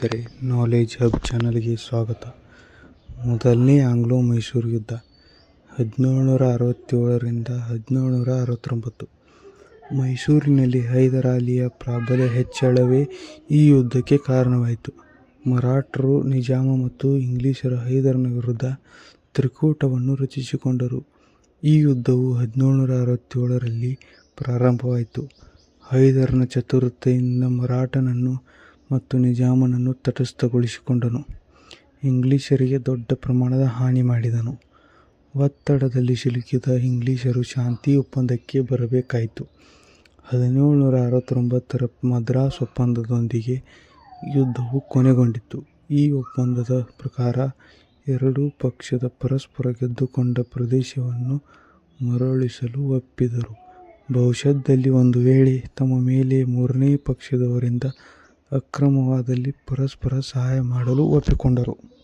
ಸ್ನೇಹಿತರೆ knowledge hub ಚಾನಲ್ಗೆ ಸ್ವಾಗತ. ಮೊದಲನೇ ಆಂಗ್ಲೋ ಮೈಸೂರು ಯುದ್ಧ ಹದಿನೇಳುನೂರ ಅರವತ್ತೇಳರಿಂದ ಹದಿನೇಳುನೂರ ಅರವತ್ತೊಂಬತ್ತು ಮೈಸೂರಿನಲ್ಲಿ ಹೈದರಾಲಿಯ ಪ್ರಾಬಲ್ಯ ಹೆಚ್ಚಳವೇ ಈ ಯುದ್ಧಕ್ಕೆ ಕಾರಣವಾಯಿತು. ಮರಾಠರು ನಿಜಾಮ ಮತ್ತು ಇಂಗ್ಲಿಷರ ಹೈದರನ ವಿರುದ್ಧ ತ್ರಿಕೂಟವನ್ನು ರಚಿಸಿಕೊಂಡರು. ಈ ಯುದ್ಧವು ಹದಿನೇಳುನೂರ ಅರವತ್ತೇಳರಲ್ಲಿ ಪ್ರಾರಂಭವಾಯಿತು. ಹೈದರನ ಚತುರತೆಯಿಂದ ಮರಾಠನನ್ನು ಮತ್ತು ನಿಜಾಮನನ್ನು ತಟಸ್ಥಗೊಳಿಸಿಕೊಂಡನು. ಇಂಗ್ಲಿಷರಿಗೆ ದೊಡ್ಡ ಪ್ರಮಾಣದ ಹಾನಿ ಮಾಡಿದನು. ಒತ್ತಡದಲ್ಲಿ ಸಿಲುಕಿದ ಇಂಗ್ಲಿಷರು ಶಾಂತಿ ಒಪ್ಪಂದಕ್ಕೆ ಬರಬೇಕಾಯಿತು. ಹದಿನೇಳುನೂರ ಅರವತ್ತೊಂಬತ್ತರ ಮದ್ರಾಸ್ ಒಪ್ಪಂದದೊಂದಿಗೆ ಯುದ್ಧವು ಕೊನೆಗೊಂಡಿತು. ಈ ಒಪ್ಪಂದದ ಪ್ರಕಾರ ಎರಡೂ ಪಕ್ಷದ ಪರಸ್ಪರ ಗೆದ್ದುಕೊಂಡ ಪ್ರದೇಶವನ್ನು ಮರಳಿಸಲು ಒಪ್ಪಿದರು. ಭವಿಷ್ಯದಲ್ಲಿ ಒಂದು ವೇಳೆ ತಮ್ಮ ಮೇಲೆ ಮೂರನೇ ಪಕ್ಷದವರಿಂದ ಅಕ್ರಮವಾದಲ್ಲಿ ಪರಸ್ಪರ ಸಹಾಯ ಮಾಡಲು ಒಪ್ಪಿಕೊಂಡರು.